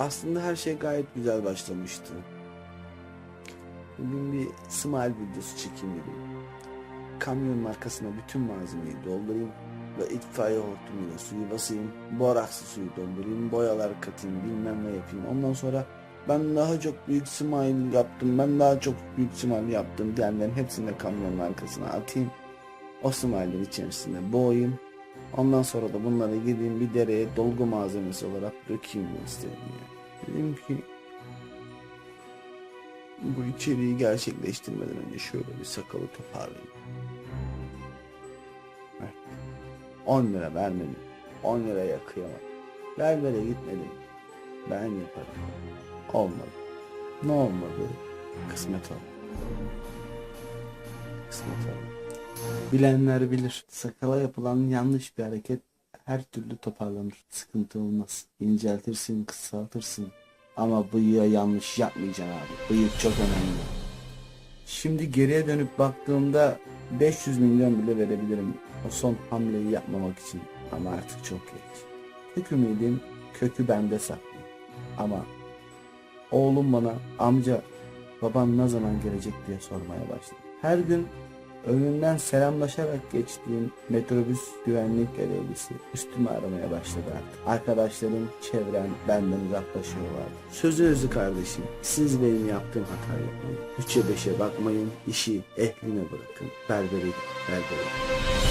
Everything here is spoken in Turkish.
Aslında her şey gayet güzel başlamıştı. Bugün bir smile videosu çekeyim dedim. Kamyonun arkasına bütün malzemeyi doldurayım ve itfaiye hortumuyla suyu basayım. Boraksı suyu doldurayım, boyalar katayım, bilmem ne yapayım. Ondan sonra ben daha çok büyük smile yaptım, ben daha çok büyük smile yaptım diyenlerin hepsini de kamyonun arkasına atayım. O smile'ın içerisinde boğayım. Ondan sonra da bunları gideyim bir dereye dolgu malzemesi olarak dökeyim istedim ya. Dedim ki bu içeriği gerçekleştirmeden önce şöyle bir sakalı toparlayayım. Heh. 10 lira vermedim. 10 liraya kıyamam. Berbere gitmedim. Ben yaparım. Olmadı. Ne olmadı? Kısmet oldu. Kısmet oldu. Bilenler bilir. Sakala yapılan yanlış bir hareket her türlü toparlanır. Sıkıntı olmaz. İnceltirsin, kısaltırsın. Ama bıyığa yanlış yapmayacaksın abi. Bıyık çok önemli. Şimdi geriye dönüp baktığımda 500 milyon bile verebilirim o son hamleyi yapmamak için. Ama artık çok geç. Tek ümidim kökü bende saklı. Ama oğlum bana amca baban ne zaman gelecek diye sormaya başladı. Her gün önünden selamlaşarak geçtiğim metrobüs güvenlik görevlisi üstüme aramaya başladı artık. Arkadaşlarım, çevrem benden uzaklaşıyorlar. Sözünüzü kardeşim, siz benim yaptığım hatayı yapmayın. Üçe beşe bakmayın, işi ehline bırakın. Berberi, berberi.